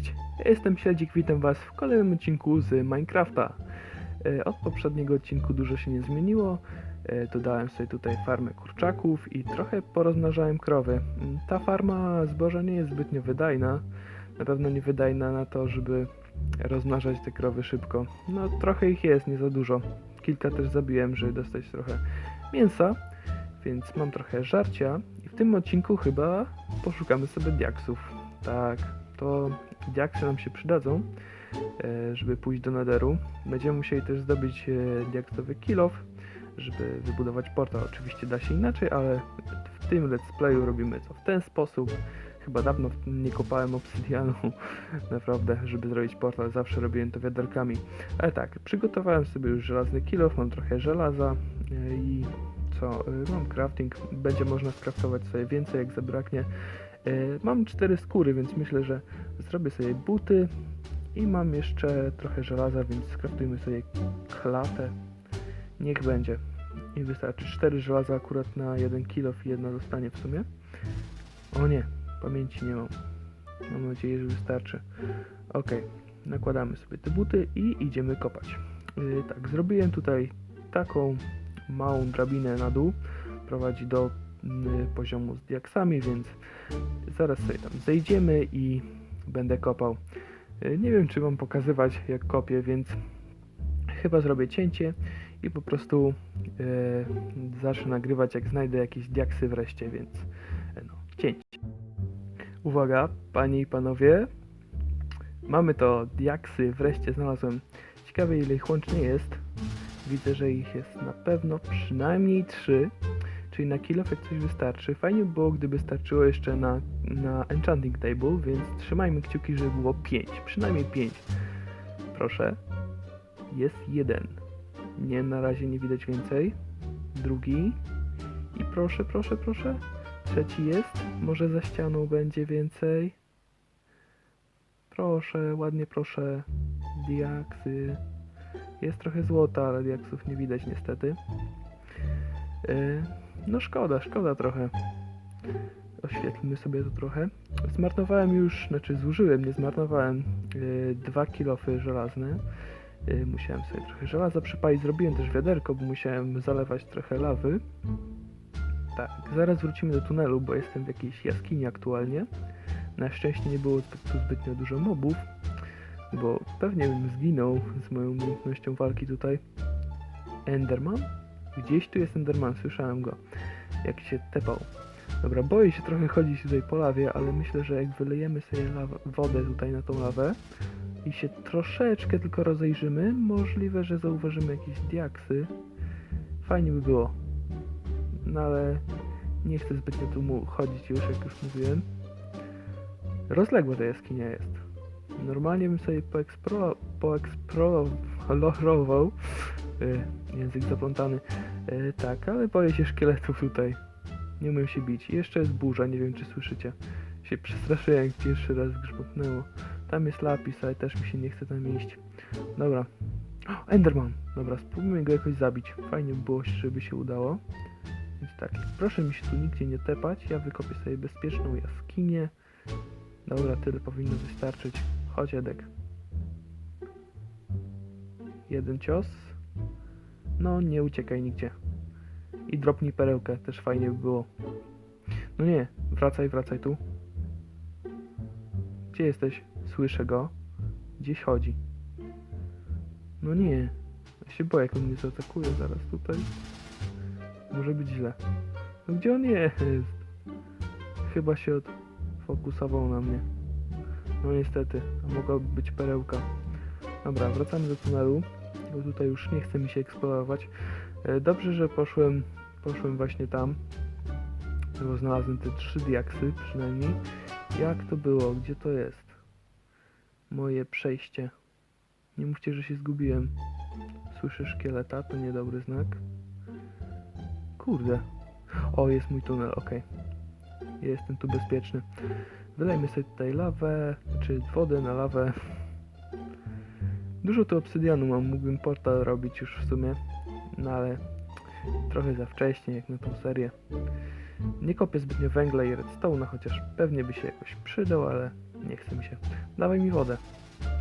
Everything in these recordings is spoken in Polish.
Cześć, jestem Śledzik, witam was w kolejnym odcinku z Minecrafta. E, Od poprzedniego odcinku dużo się nie zmieniło. E, Dodałem sobie tutaj farmę kurczaków i trochę porozmnażałem krowy. Mm, Ta farma zboża nie jest zbytnio wydajna. Na pewno nie wydajna na to, żeby rozmnażać te krowy szybko. No trochę ich jest, nie za dużo. Kilka też zabiłem, żeby dostać trochę mięsa, więc mam trochę żarcia. I w tym odcinku chyba poszukamy sobie diaksów. Tak, to diaksy nam się przydadzą, e, żeby pójść do Netheru. Będziemy musieli też zdobyć e, diaksowy kilof, żeby wybudować portal. Oczywiście da się inaczej, ale w tym let's playu robimy to w ten sposób. Chyba dawno nie kopałem obsydianu, naprawdę, żeby zrobić portal. Zawsze robiłem to wiaderkami. Ale tak, przygotowałem sobie już żelazny kilof, mam trochę żelaza e, i co, mam crafting. Będzie można skraftować sobie więcej, jak zabraknie. E, Mam cztery skóry, więc myślę, że zrobię sobie buty i mam jeszcze trochę żelaza, więc skraftujmy sobie klatę. Niech będzie. I wystarczy cztery żelaza akurat na jeden kilo i jedna zostanie w sumie. O nie, pamięci nie mam. Mam nadzieję, że wystarczy. Ok, nakładamy sobie te buty i idziemy kopać. Yy, tak, zrobiłem tutaj taką małą drabinę na dół. Prowadzi do poziomu z diaksami, więc zaraz sobie tam zejdziemy i będę kopał. Y, Nie wiem, czy wam pokazywać, jak kopię, więc chyba zrobię cięcie i po prostu e, zacznę nagrywać, jak znajdę jakieś diaksy wreszcie, więc e, no, cięcie. Uwaga, panie i panowie, mamy to diaksy, wreszcie znalazłem. Ciekawe, ile ich łącznie jest. Widzę, że ich jest na pewno przynajmniej trzy czyli na kilofek coś wystarczy. Fajnie by było, gdyby starczyło jeszcze na, na enchanting table, więc trzymajmy kciuki, żeby było 5, przynajmniej 5. Proszę. Jest jeden. Nie, na razie nie widać więcej. Drugi. I proszę, proszę, proszę. Trzeci jest. Może za ścianą będzie więcej. Proszę, ładnie proszę. Diaksy. Jest trochę złota, ale diaksów nie widać niestety. Yy, no szkoda, szkoda trochę. Oświetlmy sobie to trochę. Zmarnowałem już, znaczy zużyłem, nie zmarnowałem yy, dwa kilofy żelazne. Yy, musiałem sobie trochę żelaza przypalić. Zrobiłem też wiaderko, bo musiałem zalewać trochę lawy. Tak, zaraz wrócimy do tunelu, bo jestem w jakiejś jaskini aktualnie. Na szczęście nie było tu zbytnio dużo mobów, bo pewnie bym zginął z moją umiejętnością walki tutaj. Enderman? Gdzieś tu jest Enderman, słyszałem go, jak się tepał. Dobra, boję się trochę chodzić tutaj po lawie, ale myślę, że jak wylejemy sobie wodę tutaj na tą lawę i się troszeczkę tylko rozejrzymy, możliwe, że zauważymy jakieś diaksy. Fajnie by było. No ale nie chcę zbytnio tu chodzić już, jak już mówiłem. Rozległa ta jaskinia jest. Normalnie bym sobie poeksplo... poeksplorował język zaplątany. E, tak, ale boję się szkieletów tutaj. Nie umiem się bić. I jeszcze jest burza, nie wiem czy słyszycie. Się przestraszyłem jak pierwszy raz grzmotnęło. Tam jest lapis, ale też mi się nie chce tam iść. Dobra. O, Enderman! Dobra, spróbujmy go jakoś zabić. Fajnie by było, żeby się udało. Więc tak, proszę mi się tu nigdzie nie tepać. Ja wykopię sobie bezpieczną jaskinię. Dobra, tyle powinno wystarczyć. Chodź, Edek. Jeden cios. No, nie uciekaj nigdzie. I dropnij perełkę, też fajnie by było. No nie, wracaj, wracaj tu. Gdzie jesteś? Słyszę go. Gdzieś chodzi. No nie. Ja się boję, jak on mnie zaatakuje zaraz tutaj. Może być źle. No gdzie on jest? Chyba się odfokusował na mnie. No niestety, a mogłaby być perełka. Dobra, wracamy do tunelu bo tutaj już nie chce mi się eksplorować. E, Dobrze, że poszłem, poszłem właśnie tam, bo znalazłem te trzy diaksy przynajmniej. Jak to było? Gdzie to jest? Moje przejście. Nie mówcie, że się zgubiłem. Słyszę szkieleta, to niedobry znak. Kurde. O, jest mój tunel, ok. Jestem tu bezpieczny. Wylejmy sobie tutaj lawę, czy wodę na lawę. Dużo tu obsydianu mam, mógłbym portal robić już w sumie, no ale trochę za wcześnie jak na tą serię. Nie kopię zbytnio węgla i redstone'a, chociaż pewnie by się jakoś przydał, ale Nie chce mi się. Dawaj mi wodę.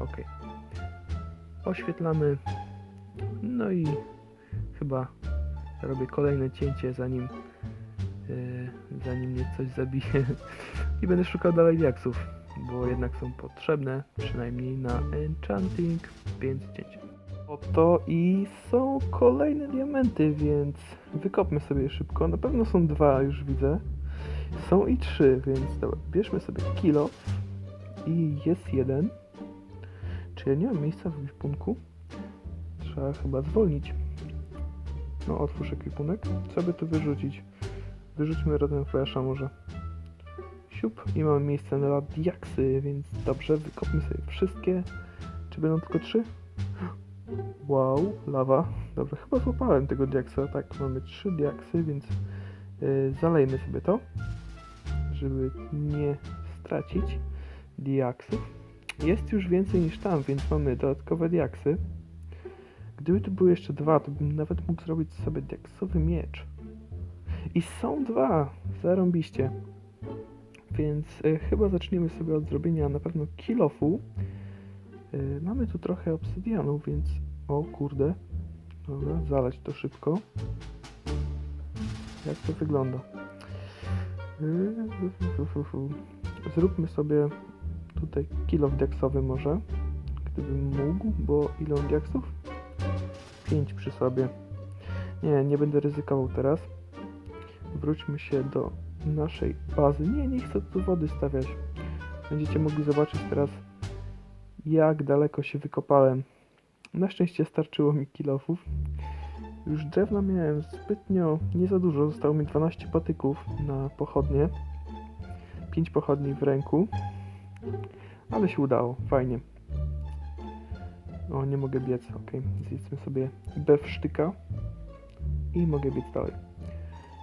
Ok. Oświetlamy. No i chyba robię kolejne cięcie zanim zanim mnie coś zabije. I będę szukał dalej diaksów, bo jednak są potrzebne, przynajmniej na enchanting, więc cięcie. Oto i są kolejne diamenty, więc wykopmy sobie szybko. Na pewno są dwa, już widzę. Są i trzy, więc dobra, bierzmy sobie kilo i jest jeden. Czy ja nie mam miejsca w ekwipunku? Trzeba chyba zwolnić. No, otwórz ekwipunek. Co by tu wyrzucić? Wyrzućmy rodem flasha może. Siup i mamy miejsce na diaksy, więc dobrze, wykopmy sobie wszystkie. Czy będą tylko trzy? Wow, lawa. Dobra, chyba złapałem tego diaksa. Tak, mamy trzy diaksy, więc yy, zalejmy sobie to, żeby nie stracić diaksów. Jest już więcej niż tam, więc mamy dodatkowe diaksy. Gdyby tu były jeszcze dwa, to bym nawet mógł zrobić sobie diaksowy miecz. I są dwa, zarąbiście. Więc y, chyba zaczniemy sobie od zrobienia na pewno kilofu. Y, mamy tu trochę obsydianu, więc... O kurde. Dobra, zalać to szybko. Jak to wygląda? Fu. Zróbmy sobie tutaj kilof diaksowy może. Gdybym mógł, bo ile on diaksów? 5 przy sobie. Nie, nie będę ryzykował teraz. Wróćmy się do naszej bazy. Nie, nie chcę tu wody stawiać. Będziecie mogli zobaczyć teraz, jak daleko się wykopałem. Na szczęście starczyło mi kilofów. Już drewna miałem zbytnio, nie za dużo. Zostało mi 12 patyków na pochodnie. 5 pochodni w ręku. Ale się udało, fajnie. O, nie mogę biec, ok. Zjedzmy sobie bewsztyka i mogę biec dalej.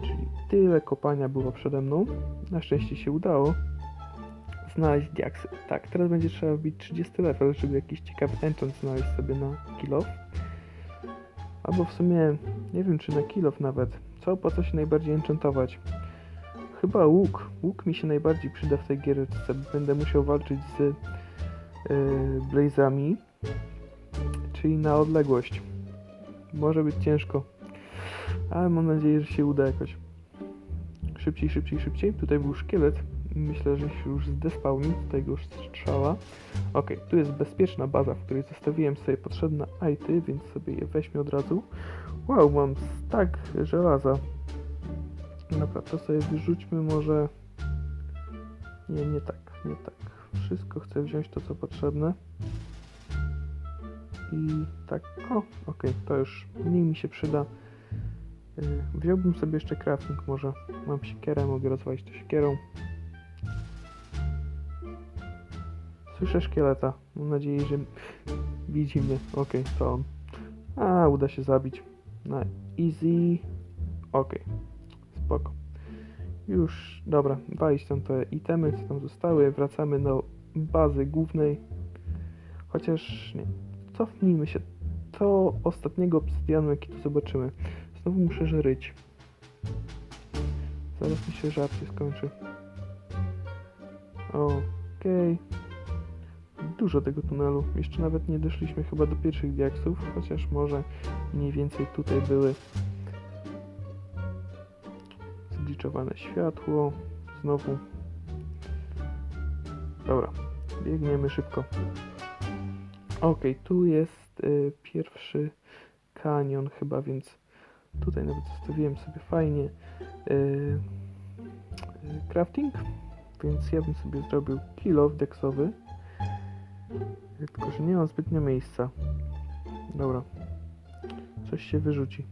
Czyli tyle kopania było przede mną. Na szczęście się udało znaleźć diaksy. Tak, teraz będzie trzeba wbić 30 level, żeby jakiś ciekawy enchant znaleźć sobie na kilof. Albo w sumie, nie wiem czy na kilof nawet. Co opłaca się najbardziej enchantować? Chyba łuk. Łuk mi się najbardziej przyda w tej gierce. Będę musiał walczyć z yy, blazami. Czyli na odległość. Może być ciężko. Ale mam nadzieję, że się uda jakoś. Szybciej, szybciej, szybciej. Tutaj był szkielet. Myślę, że się już zdespałnił. Tutaj go już strzała. Ok, tu jest bezpieczna baza, w której zostawiłem sobie potrzebne ity, więc sobie je weźmie od razu. Wow, mam tak żelaza. Dobra, to sobie wyrzućmy może... Nie, nie tak, nie tak. Wszystko chcę wziąć to, co potrzebne. I tak, o, ok, to już mniej mi się przyda. Yy, wziąłbym sobie jeszcze crafting może. Mam siekierę, mogę rozwalić to siekierą. Słyszę szkieleta. Mam nadzieję, że widzi mnie. Ok, to on. A, uda się zabić. Na easy. Ok, spoko. Już, dobra, walić tam te itemy, co tam zostały. Wracamy do bazy głównej. Chociaż nie. Cofnijmy się do ostatniego obsydianu, jaki tu zobaczymy. Znowu muszę żryć. Zaraz mi się żart się skończy. Okej. Dużo tego tunelu. Jeszcze nawet nie doszliśmy chyba do pierwszych diaksów, chociaż może mniej więcej tutaj były zgliczowane światło. Znowu. Dobra, biegniemy szybko. Ok, tu jest y, pierwszy kanion chyba, więc tutaj nawet zostawiłem sobie fajnie y, y, crafting, więc ja bym sobie zrobił kilo deksowy, tylko że nie mam zbytnio miejsca. Dobra, coś się wyrzuci.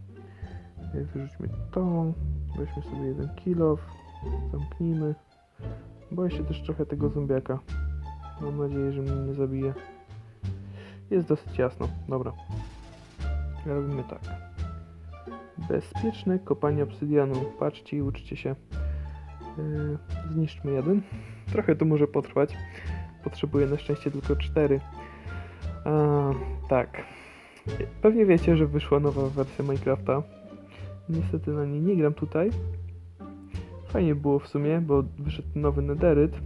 Y, Wyrzućmy to, weźmy sobie jeden kilo, zamknijmy. Boję się też trochę tego zombiaka. Mam nadzieję, że mnie nie zabije. Jest dosyć jasno. Dobra. Robimy tak. Bezpieczne kopanie obsydianu. Patrzcie i uczcie się. Yy, zniszczmy jeden. Trochę to może potrwać. Potrzebuję na szczęście tylko cztery. A, tak. Pewnie wiecie, że wyszła nowa wersja Minecrafta. Niestety na niej nie gram tutaj. Fajnie było w sumie, bo wyszedł nowy Netheryt,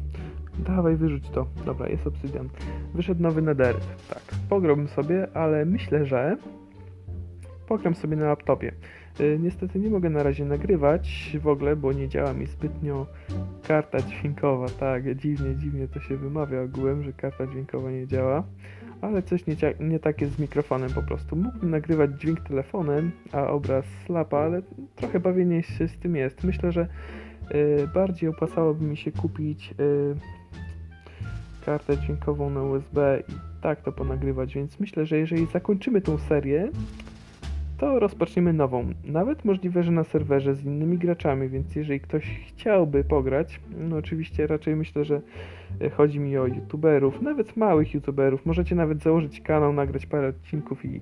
Dawaj, wyrzuć to. Dobra, jest obsydian. Wyszedł nowy nederyt. Tak, pograłbym sobie, ale myślę, że pogram sobie na laptopie. Y, Niestety nie mogę na razie nagrywać w ogóle, bo nie działa mi zbytnio karta dźwiękowa. Tak, dziwnie, dziwnie to się wymawia ogółem, że karta dźwiękowa nie działa. Ale coś nie, nie jest z mikrofonem po prostu. Mógłbym nagrywać dźwięk telefonem, a obraz slapa, ale trochę bawienie się z tym jest. Myślę, że y, bardziej opłacałoby mi się kupić y, kartę dźwiękową na USB i tak to ponagrywać, więc myślę, że jeżeli zakończymy tą serię, to rozpoczniemy nową. Nawet możliwe, że na serwerze z innymi graczami, więc jeżeli ktoś chciałby pograć, no oczywiście raczej myślę, że e, chodzi mi o youtuberów, nawet małych youtuberów, możecie nawet założyć kanał, nagrać parę odcinków i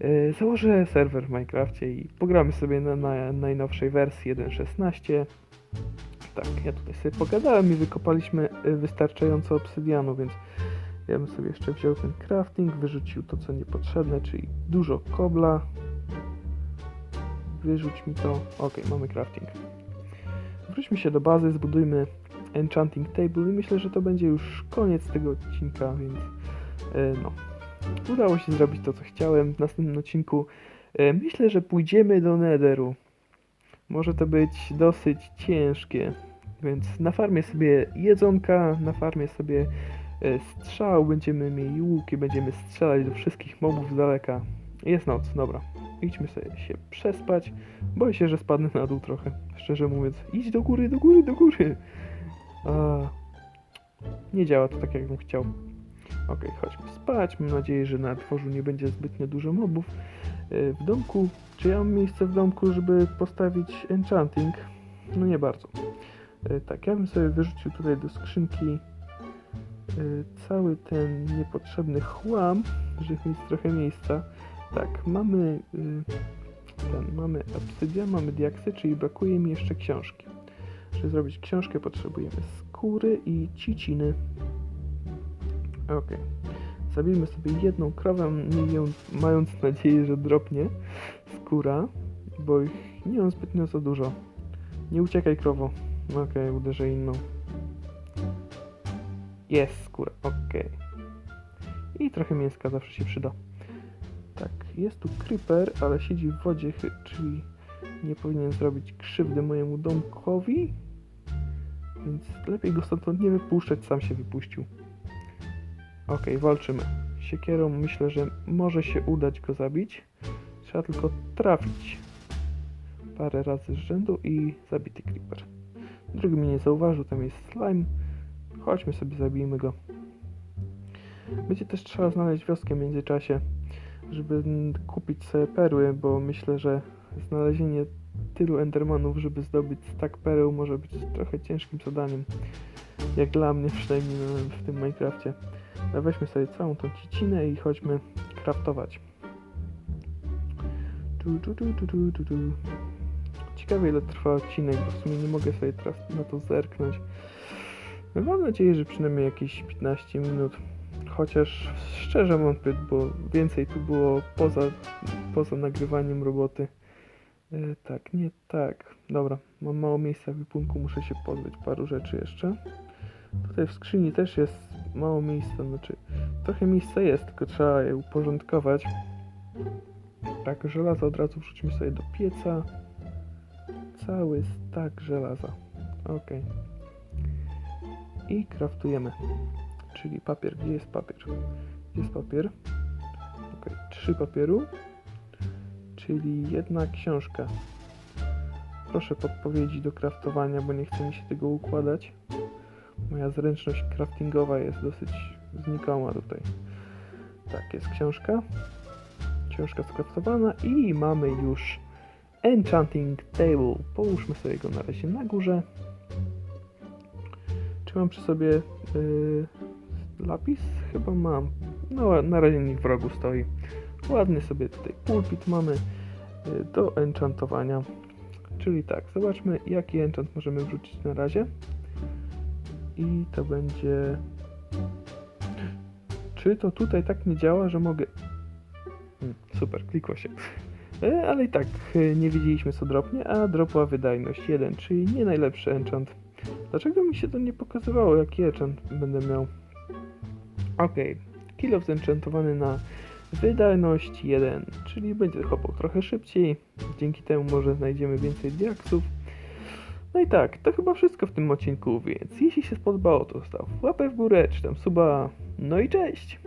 e, założę serwer w Minecrafcie i pogramy sobie na, na najnowszej wersji 1.16. Tak, ja tutaj sobie pogadałem i wykopaliśmy e, wystarczająco obsydianu, więc ja bym sobie jeszcze wziął ten crafting, wyrzucił to co niepotrzebne, czyli dużo kobla. Wyrzuć mi to. Ok, mamy crafting. Wróćmy się do bazy, zbudujmy enchanting table i myślę, że to będzie już koniec tego odcinka, więc e, no. Udało się zrobić to, co chciałem. W następnym odcinku e, myślę, że pójdziemy do Netheru. Może to być dosyć ciężkie, więc na farmie sobie jedzonka, na farmie sobie e, strzał, będziemy mieli łuki, będziemy strzelać do wszystkich mobów z daleka. Jest noc, dobra. Idźmy sobie się przespać. Boję się, że spadnę na dół trochę. Szczerze mówiąc, idź do góry, do góry, do góry. A, nie działa to tak, jakbym chciał. Okej, chodźmy spać. Mam nadzieję, że na dworzu nie będzie zbytnio dużo mobów. E, W domku, czy ja mam miejsce w domku, żeby postawić enchanting? No nie bardzo. E, Tak, ja bym sobie wyrzucił tutaj do skrzynki e, cały ten niepotrzebny chłam, żeby mieć trochę miejsca. Tak, mamy y, ten, mamy obsydian, mamy diaksy, czyli brakuje mi jeszcze książki. Żeby zrobić książkę potrzebujemy skóry i ciciny. Ok. Zabijmy sobie jedną krowę, mając nadzieję, że dropnie skóra, bo ich nie mam zbytnio za dużo. Nie uciekaj krowo. Okej, uderzę inną. Jest skóra, okej. I trochę mięska zawsze się przyda. Tak, jest tu creeper, ale siedzi w wodzie, czyli nie powinien zrobić krzywdy mojemu domkowi. Więc lepiej go stamtąd nie wypuszczać, sam się wypuścił. Okej, walczymy. Siekierą myślę, że może się udać go zabić. Trzeba tylko trafić parę razy z rzędu i zabity creeper. Drugi mnie nie zauważył, tam jest slime. Chodźmy sobie, zabijmy go. Będzie też trzeba znaleźć wioskę w międzyczasie, żeby kupić sobie perły, bo myślę, że znalezienie tylu endermanów, żeby zdobyć stack pereł może być trochę ciężkim zadaniem. Jak dla mnie przynajmniej na- w tym Minecrafcie. Ale weźmy sobie całą tą cicinę i chodźmy craftować. Tu, tu, tu. Ciekawe ile trwa odcinek, bo w sumie nie mogę sobie teraz na to zerknąć. Mam nadzieję, że przynajmniej jakieś 15 minut. Chociaż szczerze wątpię, bo więcej tu było poza, poza nagrywaniem roboty. E, tak, nie tak. Dobra, mam mało miejsca w wypunku, muszę się pozbyć paru rzeczy jeszcze. Tutaj w skrzyni też jest mało miejsca, znaczy trochę miejsca jest, tylko trzeba je uporządkować. Tak, żelazo od razu wrzućmy sobie do pieca. Cały stak żelaza. Ok. I kraftujemy. Czyli papier. Gdzie jest papier? Gdzie jest papier? Ok, trzy papieru. Czyli jedna książka. Proszę podpowiedzi do kraftowania, bo nie chce mi się tego układać. Moja zręczność craftingowa jest dosyć znikoma tutaj. Tak, jest książka. Książka skraftowana i mamy już Enchanting Table. Połóżmy sobie go na razie na górze. Czy mam przy sobie yy, lapis? Chyba mam. No, na razie niech w rogu stoi. Ładny sobie tutaj pulpit mamy yy, do enchantowania. Czyli tak, zobaczmy jaki enchant możemy wrzucić na razie. I to będzie... Czy to tutaj tak nie działa, że mogę... Hmm, super, klikło się. E, ale i tak e, nie wiedzieliśmy co dropnie, a dropła wydajność 1, czyli nie najlepszy enchant. Dlaczego mi się to nie pokazywało, jaki enchant będę miał? Okej, kill zenchantowany na wydajność 1, czyli będzie chopał trochę szybciej. Dzięki temu może znajdziemy więcej diaksów. No i tak, to chyba wszystko w tym odcinku, więc jeśli się spodobało, to staw łapę w górę, czy tam suba. No i cześć!